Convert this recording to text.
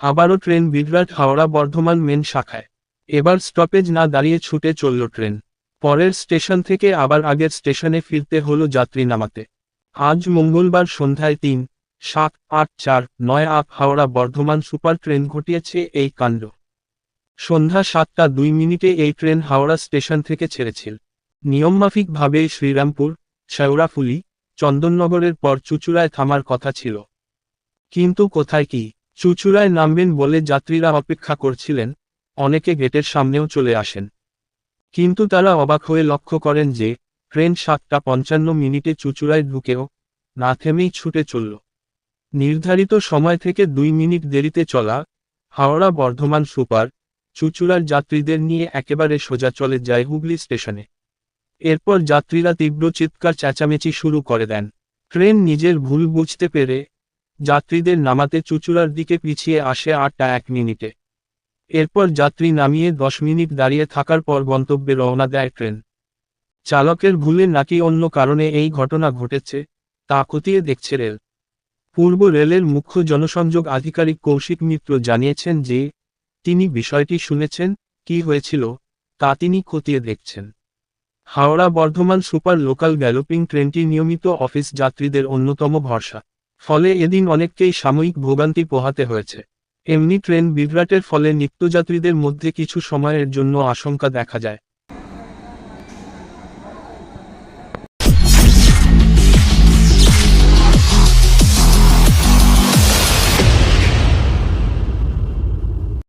আবারও ট্রেন বিডরাট হাওড়া বর্ধমান মেন শাখায়। এবার স্টপেজ না দাঁড়িয়ে ছুটে চলল ট্রেন। পরের স্টেশন থেকে আবার আগের স্টেশনে ফিরতে হলো যাত্রী নামাতে। আজ মঙ্গলবার সন্ধ্যায় তিন, সাত, আট, চার, নয়, up Howrah Bardhaman super train ঘটিয়েছে এই কাণ্ড। সন্ধ্যা সাতটা দুই মিনিটে এই ট্রেন হাওড়া স্টেশন থেকে ছেড়েছিল। নিয়মমাফিকভাবে শ্রীরামপুর শেওড়াফুলি চন্দননগরের পর চুচুড়ায় থামার কথা ছিল। কিন্তু কোথায় কি? চুচুড়ায় নামবেন বলে যাত্রীরা অপেক্ষা করছিলেন, অনেকে গেটের সামনেও চলে আসেন। কিন্তু তারা অবাক হয়ে লক্ষ্য করেন যে, ট্রেন সাতটা পঞ্চান্ন মিনিটে চুচুড়ায় ঢুকেও না থেমেই ছুটে চলল। নির্ধারিত সময় থেকে দুই মিনিট দেরিতে চলা, হাওড়া বর্ধমান সুপার, চুচুড়ার যাত্রীদের নিয়ে একেবারে সোজা চলে যায় হুগলি স্টেশনে। এরপর যাত্রীরা তীব্র চিৎকার চেঁচামেচি শুরু করে দেন। ট্রেন নিজের ভুল বুঝতে পেরে যাত্রীদের নামাতে চুচুড়ার দিকে পিছিয়ে আসে আটটা এক মিনিটে। এরপর যাত্রী নামিয়ে দশ মিনিট দাঁড়িয়ে থাকার পর গন্তব্যে রওনা দেয় ট্রেন। চালকের ভুলে নাকি অন্য কারণে এই ঘটনা ঘটেছে, তা খতিয়ে দেখছে রেল। পূর্ব রেলের মুখ্য জনসংযোগ আধিকারিক কৌশিক মিত্র জানিয়েছেন যে, তিনি বিষয়টি শুনেছেন, কি হয়েছিল, তা তিনি খতিয়ে দেখছেন। Howrah Bardhaman super local galloping ট্রেনটি নিয়মিত অফিস যাত্রীদের অন্যতম ভরসা। ফলে এদিন অনেককেই সাময়িক ভোগান্তি পোহাতে হয়েছে। এমনি ট্রেন বিভ্রাটের ফলে নিত্যযাত্রীদের মধ্যে কিছু সময়ের জন্য আশঙ্কা দেখা যায়।